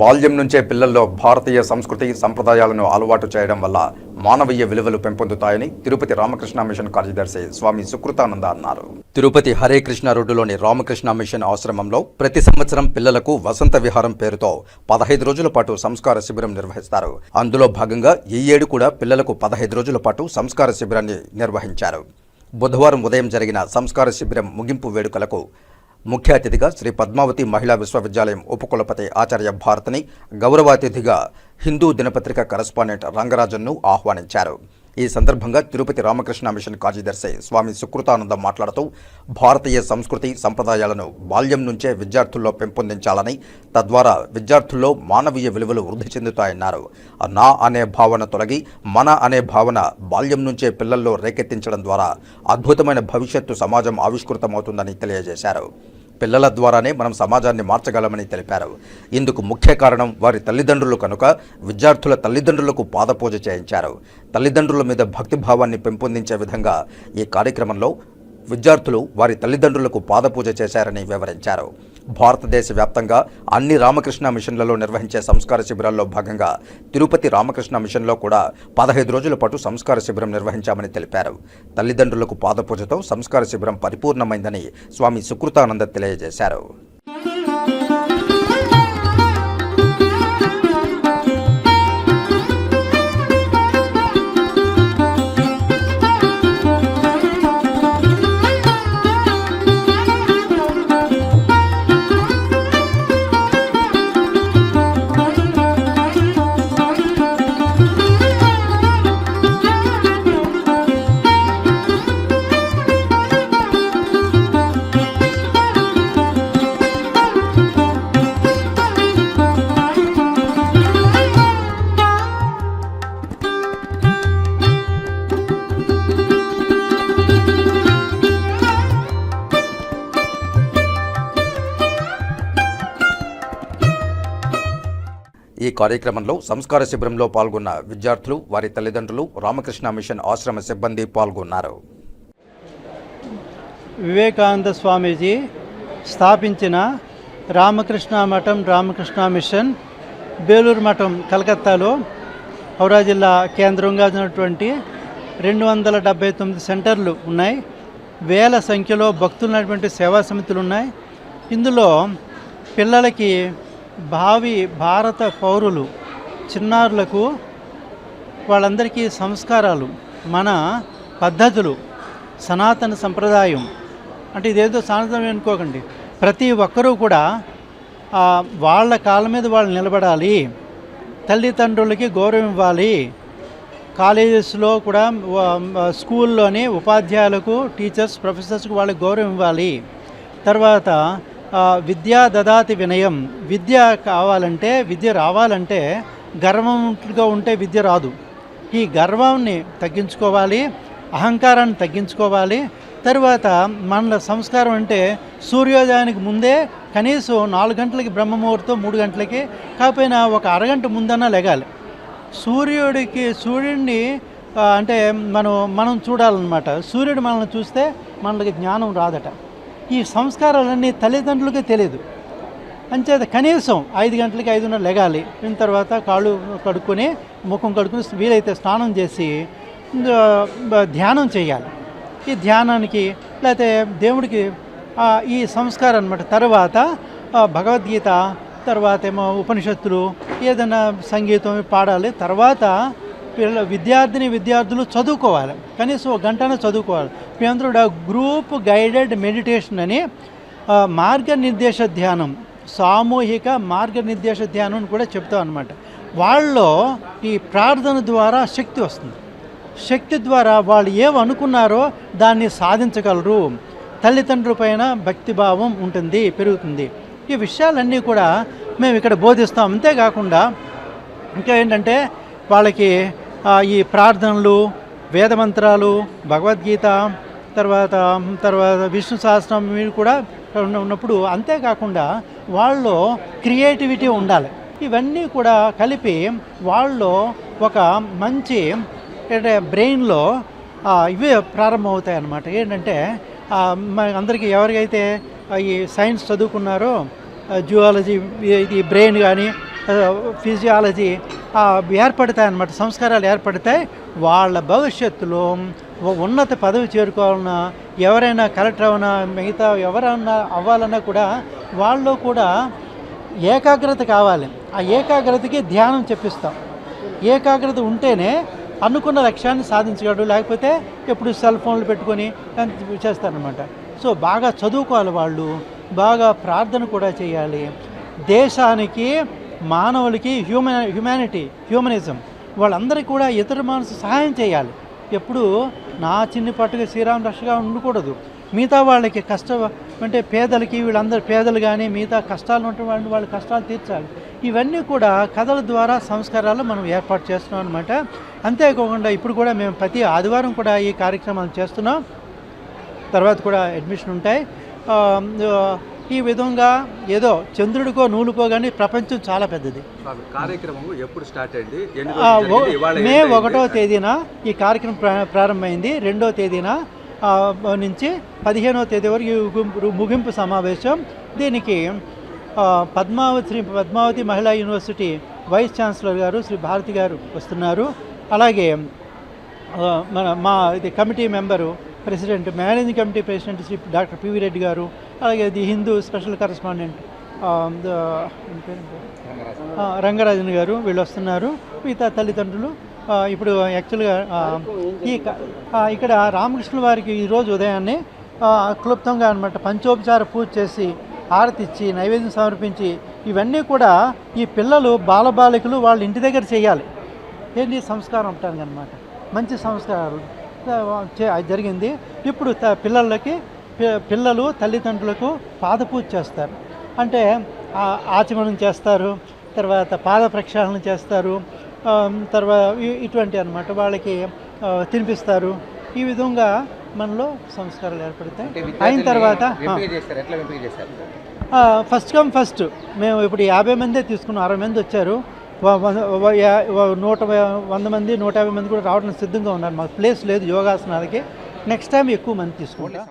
బాల్యం నుంచే పిల్లల్లో భారతీయ సంస్కృతి సంప్రదాయాలను అలవాటు చేయడం వల్ల మానవీయ విలువలు పెంపొందుతాయని తిరుపతి రామకృష్ణ మిషన్ కార్యదర్శి స్వామి సుకృతానంద అన్నారు. తిరుపతి హరే కృష్ణ రోడ్డులోని రామకృష్ణ మిషన్ ఆశ్రమంలో ప్రతి సంవత్సరం పిల్లలకు వసంత విహారం పేరుతో పదహైదు రోజుల పాటు సంస్కార శిబిరం నిర్వహిస్తారు. అందులో భాగంగా ఈ ఏడు కూడా పిల్లలకు పదహైదు రోజుల పాటు సంస్కార శిబిరాన్ని నిర్వహించారు. బుధవారం ఉదయం జరిగిన సంస్కార శిబిరం ముగింపు వేడుకలకు ముఖ్య అతిథిగా శ్రీ పద్మావతి మహిళా విశ్వవిద్యాలయం ఉపకులపతి ఆచార్య భారతిని గౌరవాతిథిగా హిందూ దినపత్రిక కరస్పాండెంట్ రంగరాజన్ను ఆహ్వానించారు. ఈ సందర్భంగా తిరుపతి రామకృష్ణ మిషన్ కార్యదర్శి స్వామి సుకృతానందం మాట్లాడుతూ భారతీయ సంస్కృతి సంప్రదాయాలను బాల్యం నుంచే విద్యార్థుల్లో పెంపొందించాలని తద్వారా విద్యార్థుల్లో మానవీయ విలువలు వృద్ధి చెందుతాయన్నారు. నా అనే భావన తొలగి మన అనే భావన బాల్యం నుంచే పిల్లల్లో రేకెత్తించడం ద్వారా అద్భుతమైన భవిష్యత్తు సమాజం ఆవిష్కృతమవుతుందని తెలియజేశారు. పిల్లల ద్వారానే మనం సమాజాన్ని మార్చగలమని తెలిపారు. ఇందుకు ముఖ్య కారణం వారి తల్లిదండ్రులు కనుక విద్యార్థుల తల్లిదండ్రులకు పాదపూజ చేయించారు. తల్లిదండ్రుల మీద భక్తిభావాన్ని పెంపొందించే విధంగా ఈ కార్యక్రమంలో విద్యార్థులు వారి తల్లిదండ్రులకు పాదపూజ చేశారని వివరించారు. భారతదేశ వ్యాప్తంగా అన్ని రామకృష్ణ మిషన్లలో నిర్వహించే సంస్కార శిబిరాల్లో భాగంగా తిరుపతి రామకృష్ణ మిషన్లో కూడా పదహైదు రోజుల పాటు సంస్కార శిబిరం నిర్వహించామని తెలిపారు. తల్లిదండ్రులకు పాదపూజతో సంస్కార శిబిరం పరిపూర్ణమైందని స్వామి సుకృతానంద తెలియజేశారు. కార్యక్రమంలో సంస్కార శిబిరంలో పాల్గొన్న విద్యార్థులు వారి తల్లిదండ్రులు రామకృష్ణ మిషన్ ఆశ్రమ సిబ్బంది పాల్గొన్నారు. వివేకానంద స్వామీజీ స్థాపించిన రామకృష్ణ మఠం రామకృష్ణ మిషన్ బేలూరు మఠం కలకత్తాలో హౌరా జిల్లా కేంద్రంగా ఉన్నటువంటి రెండు వందల డెబ్బై తొమ్మిది సెంటర్లు ఉన్నాయి. వేల సంఖ్యలో భక్తులు ఉన్నటువంటి సేవా సమితులు ఉన్నాయి. ఇందులో పిల్లలకి భావి భారత పౌరులు చిన్నారులకు వాళ్ళందరికీ సంస్కారాలు మన పద్ధతులు సనాతన సంప్రదాయం అంటే ఇదేదో సనాతనం అనుకోకండి. ప్రతి ఒక్కరూ కూడా వాళ్ళ కాళ్ళ మీద వాళ్ళు నిలబడాలి. తల్లిదండ్రులకి గౌరవం ఇవ్వాలి. కాలేజెస్లో కూడా స్కూల్లోని ఉపాధ్యాయులకు టీచర్స్ ప్రొఫెసర్స్కి వాళ్ళకి గౌరవం ఇవ్వాలి. తర్వాత విద్యా దదాతి వినయం. విద్య కావాలంటే విద్య రావాలంటే గర్వంగా ఉంటే విద్య రాదు. ఈ గర్వాన్ని తగ్గించుకోవాలి అహంకారాన్ని తగ్గించుకోవాలి. తర్వాత మన సంస్కారం అంటే సూర్యోదయానికి ముందే కనీసం నాలుగు గంటలకి బ్రహ్మముహూర్తం మూడు గంటలకి కాకపోయినా ఒక అరగంట ముందన్నా లెగాలి. సూర్యుడికి సూర్యుడిని అంటే మనం మనం చూడాలన్నమాట. సూర్యుడు మనల్ని చూస్తే మనకి జ్ఞానం రాదట. ఈ సంస్కారాలన్నీ తల్లిదండ్రులకే తెలియదు. అంచేత కనీసం ఐదు గంటలకి ఐదున్నర లెగాలి. అయిన తర్వాత కాళ్ళు కడుక్కొని ముఖం కడుక్కుని వీలైతే స్నానం చేసి ధ్యానం చేయాలి. ఈ ధ్యానానికి లేకపోతే దేవుడికి ఈ సంస్కారం అనమాట తర్వాత భగవద్గీత తర్వాత ఏమో ఉపనిషత్తులు ఏదైనా సంగీతం పాడాలి. తర్వాత పిల్ల విద్యార్థిని విద్యార్థులు చదువుకోవాలి. కనీసం ఒక గంటనే చదువుకోవాలి. మేమందరూ గ్రూప్ గైడెడ్ మెడిటేషన్ అని మార్గనిర్దేశ ధ్యానం సామూహిక మార్గనిర్దేశ ధ్యానం అని కూడా చెప్తాం అనమాట వాళ్ళలో ఈ ప్రార్థన ద్వారా శక్తి వస్తుంది. శక్తి ద్వారా వాళ్ళు ఏమనుకున్నారో దాన్ని సాధించగలరు. తల్లిదండ్రుల పైన భక్తిభావం ఉంటుంది పెరుగుతుంది. ఈ విషయాలన్నీ కూడా మేము ఇక్కడ బోధిస్తాం. అంతేకాకుండా ఇంకా ఏంటంటే వాళ్ళకి ఈ ప్రార్థనలు వేదమంత్రాలు భగవద్గీత తర్వాత తర్వాత విష్ణు సహస్రం మీరు కూడా ఉన్నప్పుడు అంతేకాకుండా వాళ్ళలో క్రియేటివిటీ ఉండాలి. ఇవన్నీ కూడా కలిపి వాళ్ళలో ఒక మంచి అంటే బ్రెయిన్లో ఇవే ప్రారంభమవుతాయి అన్నమాట ఏంటంటే మన అందరికీ ఎవరికైతే ఈ సైన్స్ చదువుకున్నారో జువాలజీ ఇది బ్రెయిన్ కానీ ఫిజియాలజీ ఏర్పడతాయి అన్నమాట సంస్కారాలు ఏర్పడతాయి. వాళ్ళ భవిష్యత్తులో ఉన్నత పదవి చేరుకోవాలన్నా ఎవరైనా కలెక్టర్ అవునా మిగతా ఎవరన్నా అవ్వాలన్నా కూడా వాళ్ళు కూడా ఏకాగ్రత కావాలి. ఆ ఏకాగ్రతకి ధ్యానం చెప్పిస్తాం. ఏకాగ్రత ఉంటేనే అనుకున్న లక్ష్యాన్ని సాధించగలడు లేకపోతే ఎప్పుడు సెల్ ఫోన్లు పెట్టుకొని చేస్తారనమాట సో బాగా చదువుకోవాలి వాళ్ళు బాగా ప్రార్థన కూడా చేయాలి. దేశానికి మానవులకి హ్యూమన్ హ్యుమానిటీ హ్యూమనిజం వాళ్ళందరికీ కూడా ఇతర మనసు సహాయం చేయాలి. ఎప్పుడు నా చిన్ని పట్టుగా శ్రీరామ రక్షగా ఉండకూడదు. మిగతా వాళ్ళకి కష్ట అంటే పేదలకి వీళ్ళందరూ పేదలు కానీ మిగతా కష్టాలు ఉంటే వాళ్ళు వాళ్ళ కష్టాలు తీర్చాలి. ఇవన్నీ కూడా కథల ద్వారా సంస్కారాలు మనం ఏర్పాటు చేస్తున్నాం అనమాట అంతేకాకుండా ఇప్పుడు కూడా మేము ప్రతి ఆదివారం కూడా ఈ కార్యక్రమాలు చేస్తున్నాం. తర్వాత కూడా అడ్మిషన్ ఉంటాయి. ఈ విధంగా ఏదో చంద్రుడికో నూలుకో కానీ ప్రపంచం చాలా పెద్దది. కార్యక్రమం ఎప్పుడు స్టార్ట్ అయింది? మే ఒకటో తేదీన ఈ కార్యక్రమం ప్రా- ప్రారంభమైంది. రెండో తేదీన నుంచి పదిహేనవ తేదీ వరకు ఈ ముగింపు- సమావేశం. దీనికి పద్మావతి శ్రీ పద్మావతి మహిళా యూనివర్సిటీ వైస్ ఛాన్సలర్ గారు శ్రీ భారతి గారు వస్తున్నారు. అలాగే మన మా ఇది committee member president managing committee president Shri doctor PV Reddy garu అలాగే the Hindu special correspondent Rangarajan. Garu వీళ్ళు వస్తున్నారు. మిగతా తల్లిదండ్రులు ఇప్పుడు యాక్చువల్గా ఈ ఇక్కడ రామకృష్ణ వారికి ఈరోజు ఉదయాన్నే క్లుప్తంగా అనమాట పంచోపచార పూజ చేసి హారతి ఇచ్చి నైవేద్యం సమర్పించి ఇవన్నీ కూడా ఈ పిల్లలు బాలబాలికలు వాళ్ళ ఇంటి దగ్గర చేయాలి. ఏంటి సంస్కారం ఉంటాను అనమాట మంచి సంస్కారాలు. జరిగింది. ఇప్పుడు పిల్లలకి పిల్లలు తల్లిదండ్రులకు పాదపూజ చేస్తారు. అంటే ఆచమనం చేస్తారు తర్వాత పాద ప్రక్షాళన చేస్తారు తర్వాత ఇటువంటి అన్నమాట వాళ్ళకి తినిపిస్తారు. ఈ విధంగా మనలో సంస్కారాలు ఏర్పడతాయి. అయిన తర్వాత ఫస్ట్ కమ్ ఫస్ట్ మేము ఇప్పుడు యాభై మందే తీసుకున్నాం అరవై మంది వచ్చారు. నూట వంద మంది నూట యాభై మంది కూడా రావడానికి సిద్ధంగా ఉన్నారు. మాకు ప్లేస్ లేదు యోగాసనాలకి. నెక్స్ట్ టైం ఎక్కువ మంది తీసుకుంటాం.